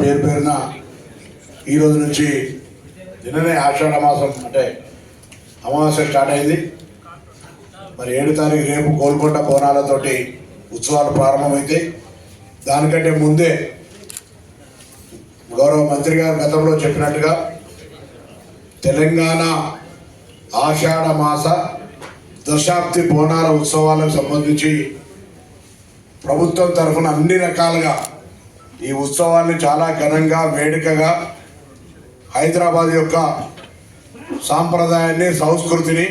పేరు పేరున ఈ రోజు నుంచి నిన్ననే ఆషాఢ మాసం అంటే అమావాస్య స్టార్ట్ అయింది. మరి ఏడు తారీఖు రేపు గోల్కొండ బోనాలతోటి ఉత్సవాలు ప్రారంభమైతే దానికంటే ముందే గౌరవ మంత్రి గారు గతంలో చెప్పినట్టుగా తెలంగాణ ఆషాఢ మాస దశాబ్ది బోనాల ఉత్సవాలకు సంబంధించి ప్రభుత్వం తరఫున అన్ని రకాలుగా ఈ ఉత్సవాన్ని చాలా ఘనంగా వేడుకగా హైదరాబాద్ యొక్క సాంప్రదాయాన్ని సంస్కృతిని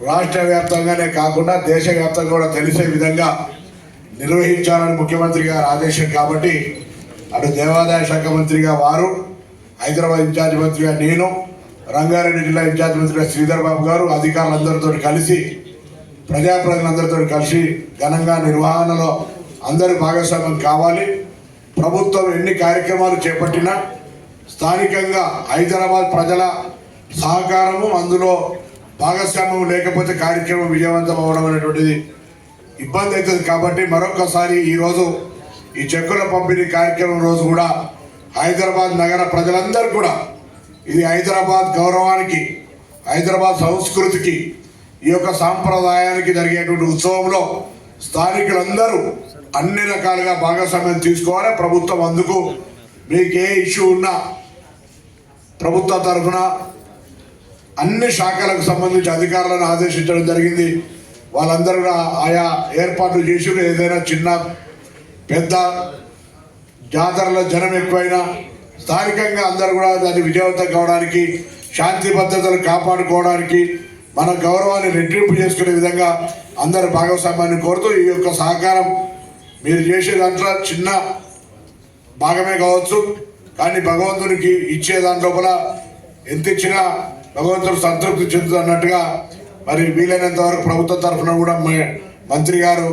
రాష్ట్ర వ్యాప్తంగానే కాకుండా దేశవ్యాప్తంగా కూడా తెలిసే విధంగా నిర్వహించాలని ముఖ్యమంత్రి గారు ఆదేశం కాబట్టి అటు దేవాదాయ శాఖ మంత్రిగా వారు హైదరాబాద్ ఇన్ఛార్జ్ మంత్రిగా నేను రంగారెడ్డి జిల్లా ఇన్ఛార్జ్ మంత్రిగా శ్రీధర్ బాబు గారు అధికారులందరితో కలిసి ప్రజాప్రతినిధులందరితో కలిసి ఘనంగా నిర్వహణలో అందరి భాగస్వామ్యం కావాలి. ప్రభుత్వం ఎన్ని కార్యక్రమాలు చేపట్టినా స్థానికంగా హైదరాబాద్ ప్రజల సహకారము అందులో భాగస్వామ్యం లేకపోతే కార్యక్రమం విజయవంతం అవడం అనేటువంటిది ఇబ్బంది అవుతుంది. కాబట్టి మరొకసారి ఈరోజు ఈ చెక్కుల పంపిణీ కార్యక్రమం రోజు కూడా హైదరాబాద్ నగర ప్రజలందరూ కూడా ఇది హైదరాబాద్ గౌరవానికి హైదరాబాద్ సంస్కృతికి ఈ యొక్క సాంప్రదాయానికి జరిగేటువంటి ఉత్సవంలో స్థానికులందరూ అన్ని రకాలుగా భాగస్వామ్యం తీసుకోవాలి. ప్రభుత్వం అందుకు మీకు ఏ ఇష్యూ ఉన్నా ప్రభుత్వ తరఫున అన్ని శాఖలకు సంబంధించి అధికారులను ఆదేశించడం జరిగింది. వాళ్ళందరూ కూడా ఆయా ఏర్పాట్లు చేసి ఏదైనా చిన్న పెద్ద జాతరలో జనం ఎక్కువైనా స్థానికంగా అందరూ కూడా దాన్ని విజయవంతం కావడానికి శాంతి భద్రతలు కాపాడుకోవడానికి మన గౌరవాన్ని రెట్టింపు చేసుకునే విధంగా అందరి భాగస్వామ్యాన్ని కోరుతూ ఈ యొక్క సహకారం మీరు చేసే దాంట్లో చిన్న భాగమే కావచ్చు కానీ భగవంతునికి ఇచ్చే దాని లోపల ఎంత ఇచ్చినా భగవంతుడు సంతృప్తి చెందుతున్నట్టుగా మరి వీలైనంత వరకు ప్రభుత్వం తరఫున కూడా మంత్రి గారు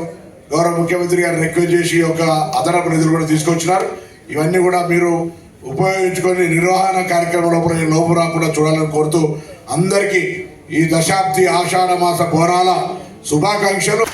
గౌరవ ముఖ్యమంత్రి గారు రిక్వెస్ట్ చేసి ఒక యొక్క అదనపు నిధులు కూడా తీసుకొచ్చినారు. ఇవన్నీ కూడా మీరు ఉపయోగించుకొని నిర్వహణ కార్యక్రమంలో లోపల లోపు రాకుండా చూడాలని కోరుతూ అందరికీ ఈ దశాబ్ది ఆషాఢ మాస బోనాల శుభాకాంక్షలు.